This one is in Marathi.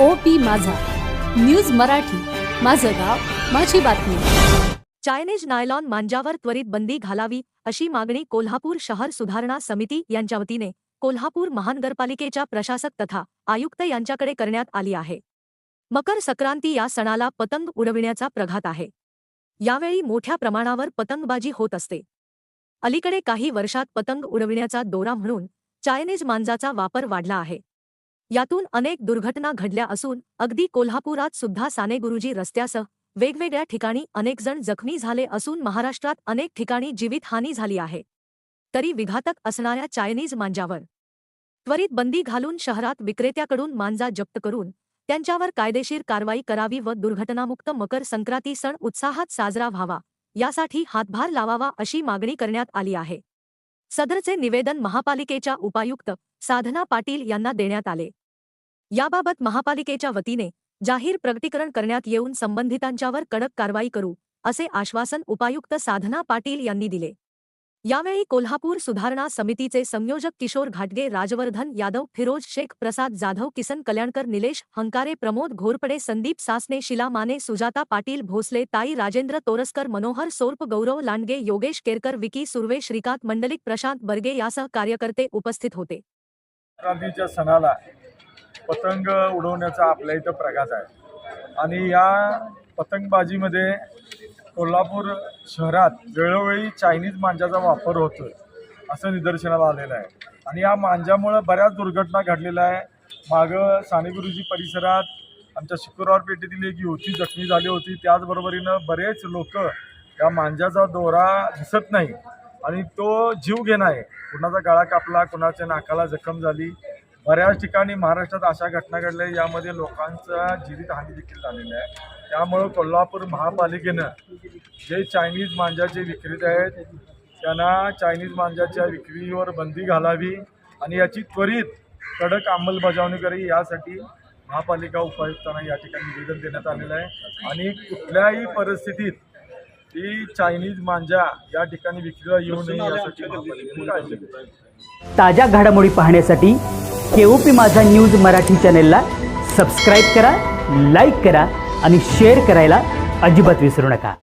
ओ पी माझा. न्यूज मराठी. माझं गाव माझी बातमी. चायनीज नायलॉन मांजावर त्वरित बंदी घालावी अशी मागणी कोल्हापूर शहर सुधारणा समिती यांच्या वतीने कोल्हापूर महानगरपालिकेच्या प्रशासक तथा आयुक्त यांच्याकडे करण्यात आली आहे. मकर संक्रांती या सणाला पतंग उडविण्याचा प्रघात आहे. यावेळी मोठ्या प्रमाणावर पतंगबाजी होत असते. अलीकडे काही वर्षात पतंग उडविण्याचा दोरा म्हणून चायनीज मांजाचा वापर वाढला आहे. यातून अनेक दुर्घटना घडल्या असून अगदी कोल्हापुरात सुद्धा सानेगुरुजी रस्त्यासह वेगवेगळ्या ठिकाणी अनेकजण जखमी झाले असून महाराष्ट्रात अनेक ठिकाणी जीवितहानी झाली आहे. तरी विघातक असणाऱ्या चायनीज मांजावर त्वरित बंदी घालून शहरात विक्रेत्याकडून मांजा जप्त करून त्यांच्यावर कायदेशीर कारवाई करावी व दुर्घटनामुक्त मकर संक्रांती सण उत्साहात साजरा व्हावा यासाठी हातभार लावावा अशी मागणी करण्यात आली आहे. सदरचे निवेदन महापालिकेच्या उपायुक्त साधना पाटील यांना देण्यात आले. याबाबत महापालिकेच्या वतीने जाहीर प्रगतीकरण करण्यात येऊन संबंधितांच्यावर कडक कारवाई करू असे आश्वासन उपायुक्त साधना पाटील यांनी दिले. यावेळी कोल्हापूर सुधारणा समितीचे संयोजक किशोर घाटगे राजवर्धन यादव फिरोज शेख प्रसाद जाधव किसन कल्याणकर निलेश हंकारे प्रमोद घोरपडे संदीप सासने शिला माने सुजाता पाटील भोसले ताई राजेंद्र तोरसकर मनोहर सोर्प गौरव लांडगे योगेश केरकर विकी सुर्वे श्रीकांत मंडलिक प्रशांत बर्गे यासह कार्यकर्ते उपस्थित होते. संक्रांतीच्या सणाला पतंग उडवण्याचा आपल्या इथं प्रघात आहे. आणि या पतंगबाजीमध्ये कोल्हापूर शहरात वेळोवेळी चायनीज मांजाचा वापर होतो असं निदर्शनाला आलेलं आहे. आणि या मांजामुळं बऱ्याच दुर्घटना घडलेल्या आहे. मागं सानेगुरुजी परिसरात आमच्या शुक्रवार पेठेतील एक युवती जखमी झाली होती. त्याचबरोबरीनं बरेच लोक या मांजाचा दोरा दिसत नाही. आणि तो जीव घेणं आहे. कुणाचा गळा कापला कुणाच्या नाकाला जखम झाली. बऱ्याच ठिकाणी महाराष्ट्रात अशा घटना घडल्या यामध्ये लोकांचा जीवितहानी देखील झालेली आहे. त्यामुळं कोल्हापूर महापालिकेनं जे चायनीज मांजाचे विक्रेते आहेत त्यांना चायनीज मांजाच्या विक्रीवर बंदी घालावी आणि याची त्वरित कडक अंमलबजावणी करावी यासाठी महापालिका उपायुक्तांना या ठिकाणी निवेदन देण्यात आलेलं आहे. आणि कुठल्याही परिस्थितीत ही चायनीज मांजा या ठिकाणी विक्रीला येऊ नये यासाठी ताज्या घडामोडी पाहण्यासाठी केओपी माझा न्यूज मराठी चॅनेलला सबस्क्राईब करा लाईक करा आणि शेअर करायला अजिबात विसरू नका.